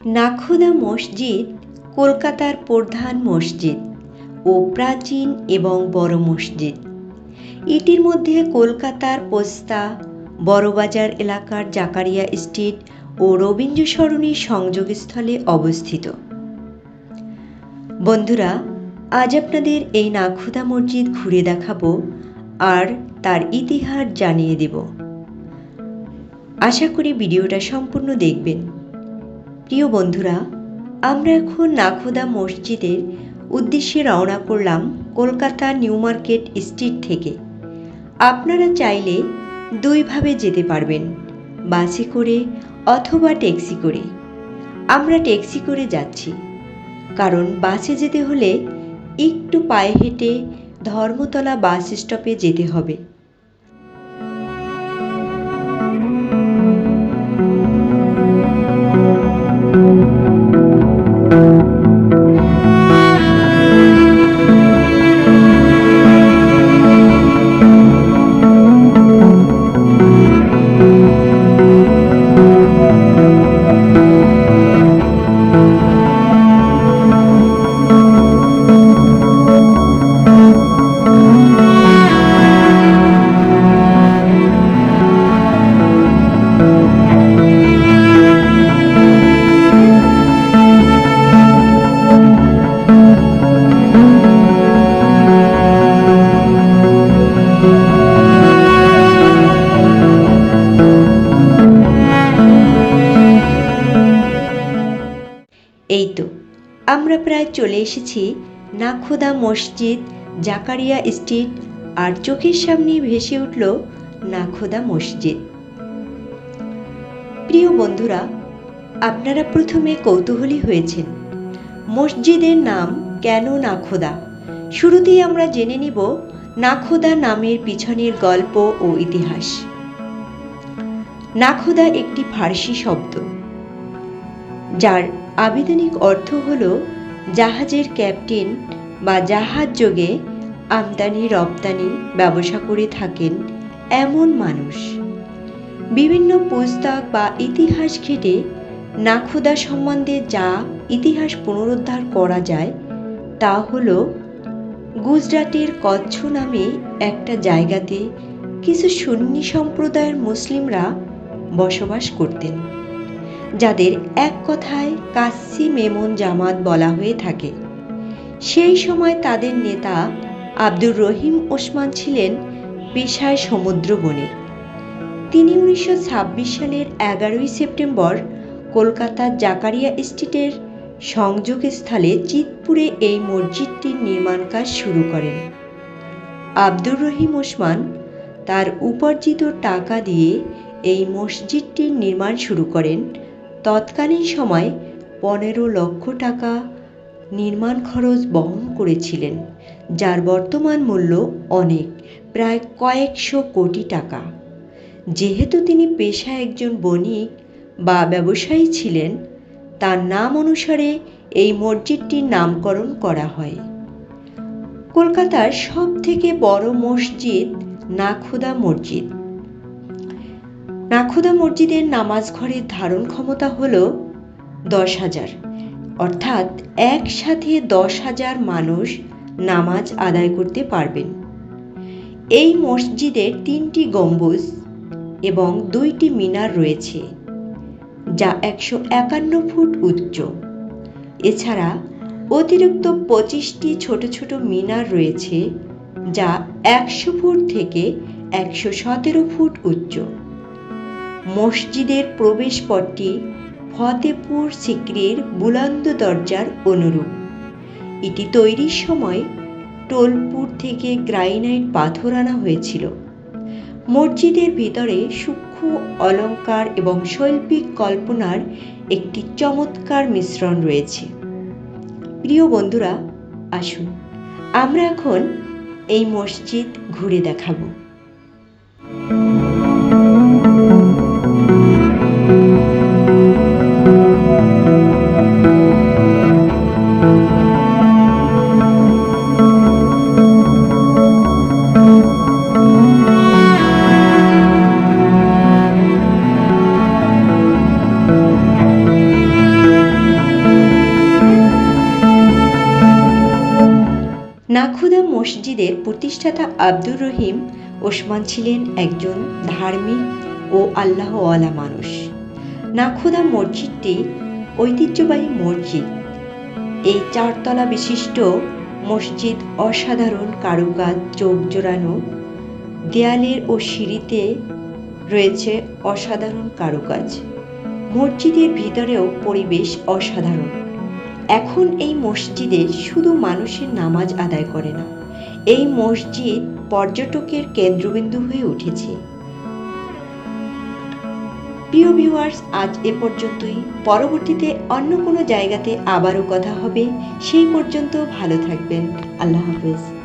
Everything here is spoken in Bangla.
নাখোদা মসজিদ কলকাতার প্রধান মসজিদ ও প্রাচীন এবং বড় মসজিদ। এটির মধ্যে কলকাতার পোস্তা, বড়বাজার এলাকার জাকারিয়া স্ট্রিট ও রবীন্দ্র সরণির সংযোগস্থলে অবস্থিত। বন্ধুরা, আজ আপনাদের এই নাখোদা মসজিদ ঘুরে দেখাবো আর তার ইতিহাস জানিয়ে দেব। আশা করি ভিডিওটা সম্পূর্ণ দেখবেন। প্রিয় বন্ধুরা, আমরা এখন নাখোদা মসজিদের উদ্দেশ্যে রওনা করলাম কলকাতা নিউ মার্কেট স্ট্রিট থেকে। আপনারা চাইলে দুইভাবে যেতে পারবেন, বাসে করে অথবা ট্যাক্সি করে। আমরা ট্যাক্সি করে যাচ্ছি, কারণ বাসে যেতে হলে একটু পায়ে হেঁটে ধর্মতলা বাস স্টপে যেতে হবে। এই তো আমরা প্রায় চলে এসেছি নাখোদা মসজিদ জাকারিয়া স্ট্রিট আর চোখের সামনে ভেসে উঠল নাখোদা মসজিদ। প্রিয় বন্ধুরা, আপনারা প্রথমে কৌতূহলী হয়েছেন, মসজিদের নাম কেন নাখোদা? শুরুতেই আমরা জেনে নিব নাখোদা নামের পিছনের গল্প ও ইতিহাস। নাখোদা একটি ফার্সি শব্দ, যার আবেদনিক অর্থ হল জাহাজের ক্যাপ্টেন বা জাহাজ যোগে আমদানি, রপ্তানি, ব্যবসা করে থাকেন এমন মানুষ। বিভিন্ন পুস্তক বা ইতিহাস ঘেটে নাখোদা সম্বন্ধে যা ইতিহাস পুনরুদ্ধার করা যায়, তা হল গুজরাটের কচ্ছ নামে একটা জায়গাতে কিছু সুন্নি সম্প্রদায়ের মুসলিমরা বসবাস করতেন। যাদের এক কথায় কাসি মেমন জামাত বলা হয়ে থাকে। সেই সময় তাদের নেতা আব্দুর রহিম ওসমান ছিলেন পেশায় সমুদ্র বণিক। তিনি উনিশশো ছাব্বিশ সালের এগারোই সেপ্টেম্বর কলকাতার জাকারিয়া স্ট্রিটের সংযোগস্থলে চিতপুরে এই মসজিদটির নির্মাণ কাজ শুরু করেন। আব্দুর রহিম ওসমান তার উপার্জিত টাকা দিয়ে এই মসজিদটির নির্মাণ শুরু করেন তৎকালীন সময় পনেরো লক্ষ টাকা নির্মাণ খরচ বহন করেছিলেন, যার বর্তমান মূল্য অনেক, প্রায় কয়েকশো কোটি টাকা। যেহেতু তিনি পেশায় একজন বণিক বা ব্যবসায়ী ছিলেন, তার নাম অনুসারে এই মসজিদটির নামকরণ করা হয়। কলকাতার সব থেকে বড় মসজিদ নাখুদা মসজিদ। নাখুদা মসজিদের নামাজ ঘরের ধারণ ক্ষমতা হল দশ হাজার। অর্থাৎ একসাথে দশ হাজার মানুষ নামাজ আদায় করতে পারবেন। এই মসজিদের তিনটি গম্বুজ এবং দুইটি মিনার রয়েছে, যা একশো একান্ন ফুট উচ্চ। এছাড়া অতিরিক্ত পঁচিশটি ছোট ছোট মিনার রয়েছে, যা একশো ফুট থেকে একশো সতেরো ফুট উচ্চ। মসজিদের প্রবেশপথটি ফতেপুর সিক্রির বুলন্দ দরজার অনুরূপ। এটি তৈরির সময় টোলপুর থেকে গ্রাইনাইট পাথর আনা হয়েছিল। মসজিদের ভিতরে সূক্ষ্ম অলঙ্কার এবং শৈল্পিক কল্পনার একটি চমৎকার মিশ্রণ রয়েছে। প্রিয় বন্ধুরা, আসুন আমরা এখন এই মসজিদ ঘুরে দেখাবো। নাখুদা মসজিদের প্রতিষ্ঠাতা আব্দুর রহিম ওসমান ছিলেন একজন ধার্মিক ও আল্লাহওয়ালা মানুষ। নাখুদা মসজিদটি ঐতিহ্যবাহী মসজিদ। এই চারতলা বিশিষ্ট মসজিদ অসাধারণ কারুকাজ, চোখ জোড়ানো, দেয়ালের ও সিঁড়িতে রয়েছে অসাধারণ কারুকাজ। মসজিদের ভিতরেও পরিবেশ অসাধারণ। এখন এই মসজিদে শুধু মানুষের নামাজ আদায় করে না, এই মসজিদ পর্যটকের কেন্দ্রবিন্দু হয়ে উঠেছে। প্রিয় ভিউয়ার্স আজ এ পর্যন্তই। পরবর্তীতে অন্য কোনো জায়গাতে আবারও কথা হবে। সেই পর্যন্ত ভালো থাকবেন। আল্লাহ হাফেজ।